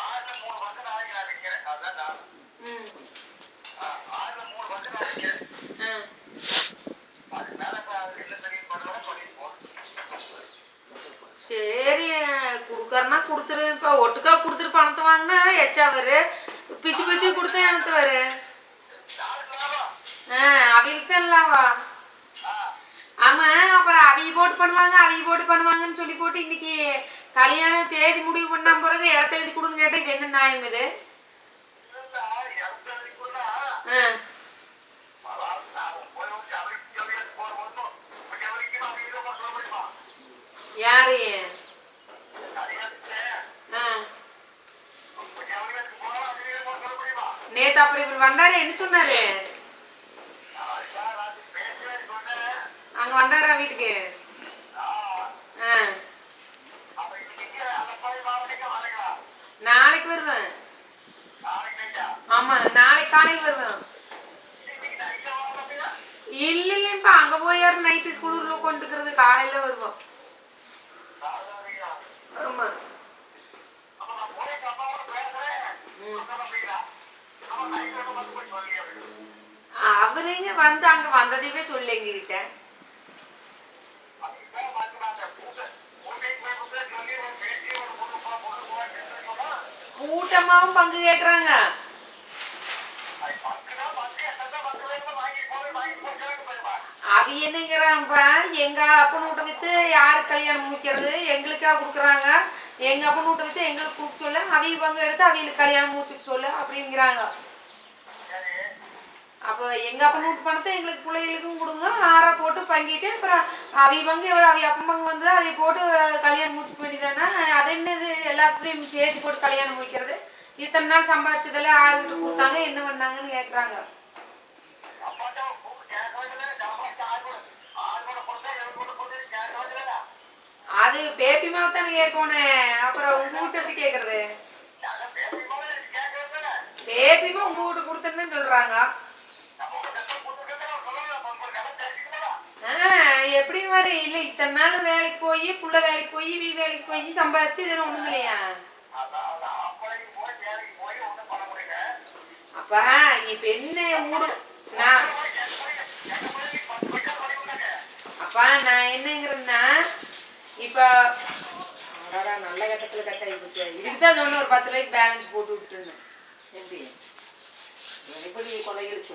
ஆறுல மூணு பங்கு நான் விற்கிறேன் அதுதான் நான் ம் ஆ, ஆறுல மூணு பங்கு நான் விற்கிறேன் ஆ அதுக்கு மேல இப்ப அது என்ன தெரியும் பண்ணுவோம் பண்ணிட்டு போகணும் சரி கொடுக்கறனா கொடுத்துரு இப்போ ஒட்டுக்கா கொடுத்துரு பணத்தை வாங்கினா எச்சா வரு பிச்சு பிச்சு கொடுத்தா எனக்கு வரு ஆ அவிகளுக்கு தான் இல்லாவா? ஆமா அப்புறம் அவிய போட்டு பண்ணுவாங்க அவிய போட்டு பண்ணுவாங்கன்னு சொல்லி போட்டு இன்னைக்கு கல்யாணம் தேதி முடிவு பண்ணாம பிறகு இடத்த எழுதி கொடுன்னு கேட்டா என்ன நியாயம் இது இல்ல, இறந்ததுக்குள்ள ஆ அதாவது நான் போய் ஒரு ஜவுளிக்கு ஜவுளிக்கு போற போதும் இப்ப ஜவுளிக்கு நான் வீரமா சொல்ல முடியுமா யாரு கல்யாணத்துக்கு ஆ இப்ப ஜவுளிக்கு போனா அது வீரமா சொல்ல முடியுமா நேத்து அப்புறம் இவர் வந்தாரு என்ன சொன்னாரு? அங்க வந்தாரா வீட்டுக்கு? நாளைக்கு வருவேன். ஆமா நாளைக்கு காலையில் வருவேன். இல்ல இல்ல இப்ப அங்க போயாரு நைட்டு குளிர்ல கொண்டுக்கிறது காலையில வருவோம் சாதாரணீங்களா ஆமா அப்ப நான் போய் எங்க அம்மாவோட பேசுறேன் ம். சொல்ல முடியுங்களா அப்ப நைட்டோட வந்து போய் சொல்லி அப்படின்னு அவருங்க வந்து அங்க வந்ததையவே சொல்லி எங்ககிட்ட அதுதான் வந்து நான் அந்த பூட்டை பூட்டைக்கு போய் புத்தகம் சொல்லி ஒரு பேசி ஒரு பொண்ணு போ பொண்ணு போவான்னு சொன்னா கூட்டமாவும் பங்கு கேக்குறாங்க அது பங்குனா பங்கு வந்து அங்க வந்ததையுமே சொல்லு எங்ககிட்ட. கூட்டமாவும் பங்கு கேக்குறாங்க அவ என்னங்கிறான்ப்பா எங்க அப்பன் வீட்டை வித்து யாரு கல்யாணம் முடிக்கிறது? எங்களுக்கா குடுக்குறாங்க. எங்க அப்பன் வீட்டை வித்து எங்களுக்கு கொடுக்க சொல்ல. அவிய பங்கு எடுத்து அவிகளுக்கு கல்யாணம் முடிச்சுக்க சொல்லு அப்படிங்கிறாங்க. அப்போ எங்க அப்பன் வீட்டு பணத்தை எங்களுக்கு பிள்ளைகளுக்கும் கொடுங்க. ஆறா போட்டு பங்கிட்டு அப்புறம் அவிய பங்கு எவ்வளோ அவிய அப்பன் பங்கு வந்து அதை போட்டு கல்யாணம் முடிச்சுக்க வேண்டியதானே அது என்னது? எல்லாத்தையும் சேர்த்து போட்டு கல்யாணம் முடிக்கிறது. இத்தனை நாள் சம்பாதிச்சதெல்லாம் ஆறுகிட்ட கொடுத்தாங்க என்ன பண்ணாங்கன்னு கேக்குறாங்க. அது பேபி மாவு தானே கேட்கணும் அப்புறம் உங்க வீட்டு எப்படி கேக்குறது? பேபிமா உங்க வீட்டு கொடுத்துருன்னு சொல்றாங்க. வேற இல்ல. இத்தனை நாள் வேலைக்கு போய் புள்ள வேலைக்கு போய் வீ வேலைக்கு போய் சம்பாதிச்சு இதெல்லாம் ஒண்ணும் இல்லையா? அப்பா நீ போய் என்ன ஊடு நான் அப்பா நான் என்னங்கிறேன்னா இப்ப நல்ல கட்டத்துல கட் ஆகி போச்சு. இதுக்குதான் சொன்ன ஒரு பத்து ரூபாய்க்கு பேலன்ஸ் போட்டு விட்டுருந்தேன். எப்படி? எப்படி கொள்ளையடிச்சு?